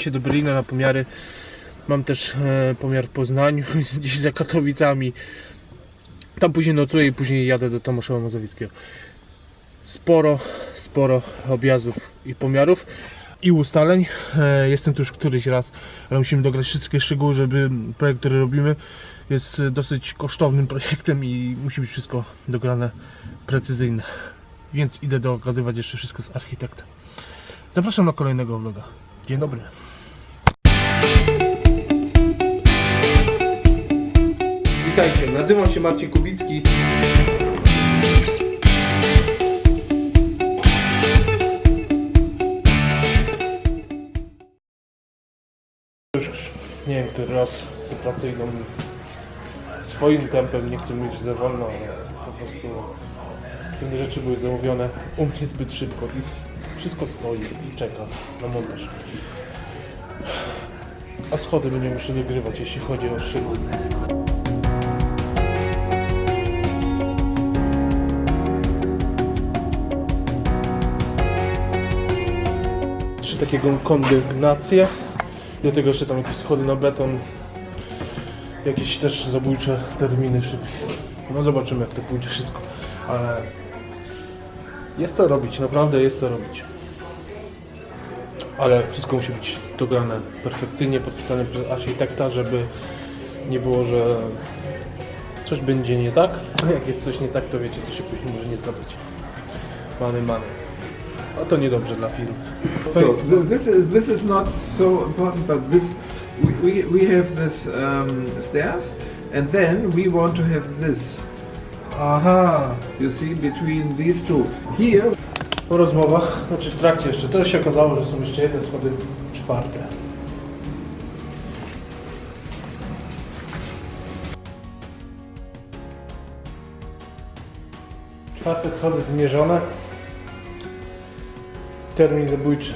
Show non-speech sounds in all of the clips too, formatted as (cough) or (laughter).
dzisiaj do Berlina na pomiary. Mam też e, pomiar w Poznaniu, (laughs) gdzieś za Katowicami. Tam później nocuję i później jadę do Tomaszowa Mazowieckiego. Sporo, sporo objazdów i pomiarów i ustaleń. E, Jestem tu już któryś raz, ale musimy dograć wszystkie szczegóły, żeby projekt, który robimy jest dosyć kosztownym projektem i musi być wszystko dograne precyzyjne. Więc idę dogadywać jeszcze wszystko z architektem. Zapraszam na kolejnego vloga. Dzień dobry. Witajcie, nazywam się Marcin Kubicki. Już nie wiem, który raz idą swoim tempem, nie chcę mówić za wolno, ale po prostu pewne rzeczy były zamówione u mnie zbyt szybko i wszystko stoi i czeka na montaż. A schody będziemy muszę dogrywać, jeśli chodzi o szczegóły. Trzy takie kondygnacje. Do tego jeszcze tam jakieś schody na beton. Jakieś też zabójcze terminy szybkie. No zobaczymy jak to pójdzie wszystko. Ale jest co robić, naprawdę jest co robić. Ale wszystko musi być dograne perfekcyjnie, podpisane przez architekta, żeby nie było, że coś będzie nie tak. Jak jest coś nie tak, to wiecie, co się później może nie zgadzać. Many, many. A to niedobrze dla firmy. So th- this is this is not so important, but this we, we, we have this um, stairs, and then we want to have this. Aha, You see between these two. Here po rozmowach, znaczy w trakcie jeszcze, to się okazało, że są jeszcze jedne schody czwarte. Czwarte schody zmierzone. Termin zabójczy.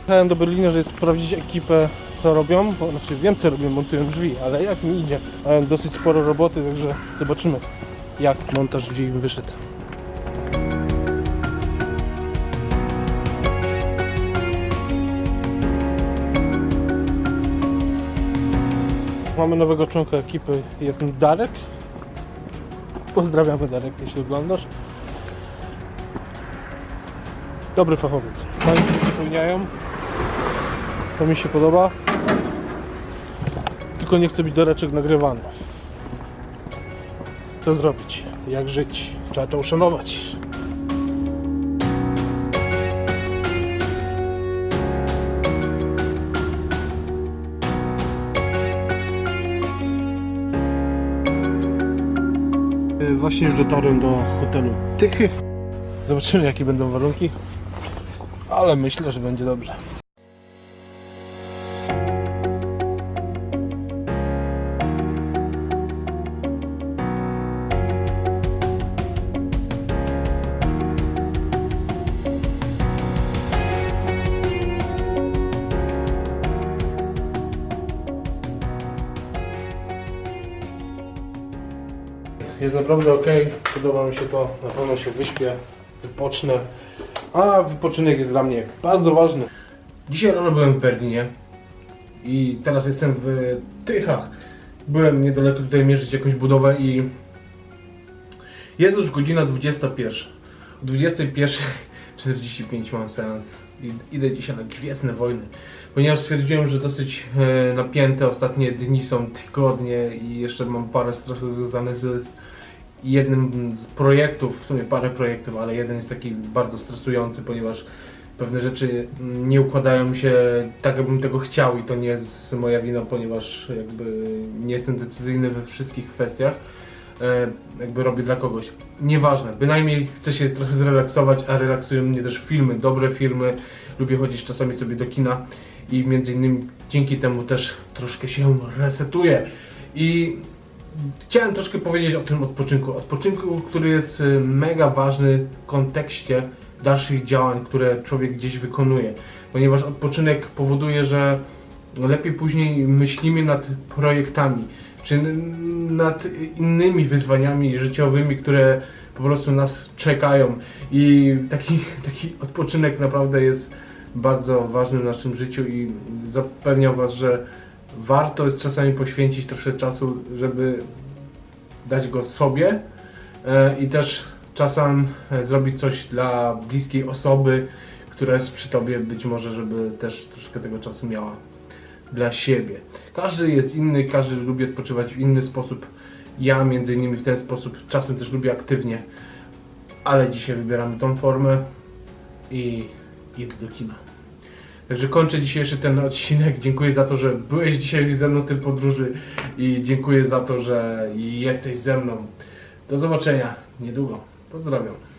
Jechałem do Berlina, żeby sprawdzić ekipę, co robią. Bo, znaczy wiem, co robią, montują drzwi, ale jak mi idzie. Mają dosyć sporo roboty, także zobaczymy, jak montaż drzwi im wyszedł. Mamy nowego członka ekipy, jest Darek. Pozdrawiamy Darek, jeśli oglądasz. Dobry fachowiec. Fajnie wypełniają. To mi się podoba. Tylko nie chce być doreczek nagrywany. Co zrobić? Jak żyć? Trzeba to uszanować. Właśnie już dotarłem do hotelu Tychy. Zobaczymy jakie będą warunki. Ale myślę, że będzie dobrze. Jest naprawdę ok, podoba mi się to, na pewno się wyśpię, wypocznę. A wypoczynek jest dla mnie bardzo ważny. Dzisiaj rano byłem w Berlinie i teraz jestem w Tychach. Byłem niedaleko tutaj mierzyć jakąś budowę i jest już godzina 21. O 21.45 mam seans i idę dzisiaj na Gwiezdne Wojny. Ponieważ stwierdziłem, że dosyć e, napięte ostatnie dni są tygodnie i jeszcze mam parę stresów związanych z jednym z projektów, w sumie parę projektów, ale jeden jest taki bardzo stresujący, ponieważ pewne rzeczy nie układają się tak, jakbym tego chciał i to nie jest moja wina, ponieważ jakby nie jestem decyzyjny we wszystkich kwestiach. E, jakby robię dla kogoś. Nieważne, bynajmniej chcę się trochę zrelaksować, a relaksują mnie też filmy, dobre filmy. Lubię chodzić czasami sobie do kina i między innymi dzięki temu też troszkę się resetuję. I chciałem troszkę powiedzieć o tym odpoczynku. Odpoczynku, który jest y, mega ważny w kontekście dalszych działań, które człowiek gdzieś wykonuje. Ponieważ odpoczynek powoduje, że lepiej później myślimy nad projektami, czy nad innymi wyzwaniami życiowymi, które po prostu nas czekają. I taki, (laughs) taki odpoczynek naprawdę jest bardzo ważny w naszym życiu i zapewniam Was, że warto jest czasami poświęcić troszkę czasu, żeby dać go sobie e, i też czasem e, zrobić coś dla bliskiej osoby, która jest przy Tobie, być może, żeby też troszkę tego czasu miała dla siebie. Każdy jest inny, każdy lubi odpoczywać w inny sposób. Ja między innymi w ten sposób czasem też lubię aktywnie, ale dzisiaj wybieramy tą formę i idę do kina. Także kończę dzisiejszy ten odcinek. Dziękuję za to, że byłeś dzisiaj ze mną w tej podróży i dziękuję za to, że jesteś ze mną. Do zobaczenia niedługo. Pozdrawiam.